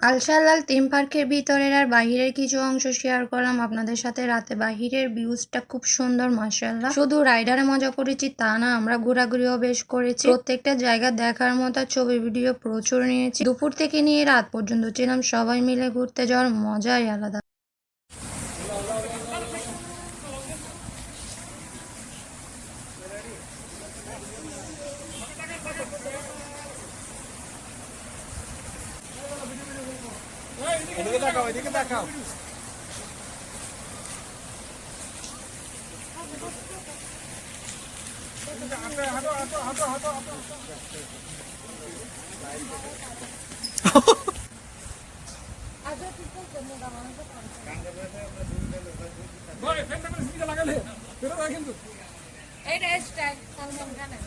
আলশালাল theme পার্কের ভিতরের আর বাহিরের কিছু অংশ শেয়ার করলাম আপনাদের সাথে। রাতে বাহিরের ভিউজটা খুব সুন্দর মার্শাল্লাহ শুধু রাইডারে মজা করেছি, তা না, আমরা ঘোরাঘুরিও বেশ করেছি। প্রত্যেকটা জায়গা দেখার মতো ছবি ভিডিও প্রচুর নিয়েছি। দুপুর থেকে নিয়ে রাত পর্যন্ত ছিলাম, সবাই মিলে ঘুরতে যাওয়ার মজাই আলাদা। এদিকে তাকাও এদিকে সিটিতে লাগালে এটা স্টাইল সালমান খানের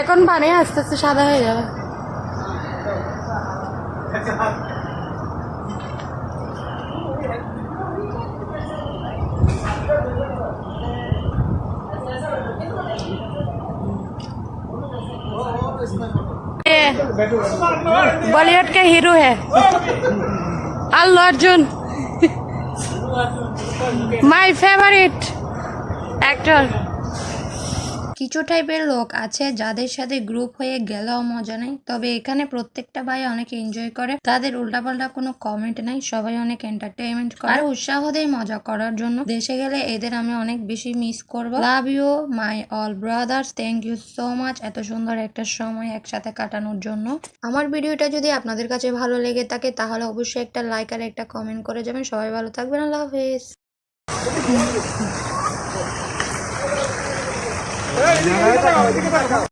এখন পানি আস্তে আস্তে সাদা হয়ে যাবে। बॉलीवुड के हीरो है। Allu Arjun. My favourite actor কিছু টাইপের লোক আছে যাদের সাথে গ্রুপ হয়ে গেলেও মজা নেই। তবে এখানে প্রত্যেকটা ভাই অনেক এনজয় করে। তাদের উল্টাপাল্টা কোনো কমেন্ট নাই, সবাই অনেক এন্টারটেইনমেন্ট করে। আর উৎসাহ দেয় মজা করার জন্য। দেশে গেলে এদের আমি অনেক বেশি মিস করব। Love you my all brothers thank you so much এত সুন্দর একটা সময় একসাথে কাটানোর জন্য। আমার ভিডিওটা যদি আপনাদের কাছে ভালো লেগে থাকে, তাহলে অবশ্যই একটা লাইক আর একটা কমেন্ট করে যাবেন। সবাই ভালো থাকবেন, আল্লাহ হাফেজ। やったー!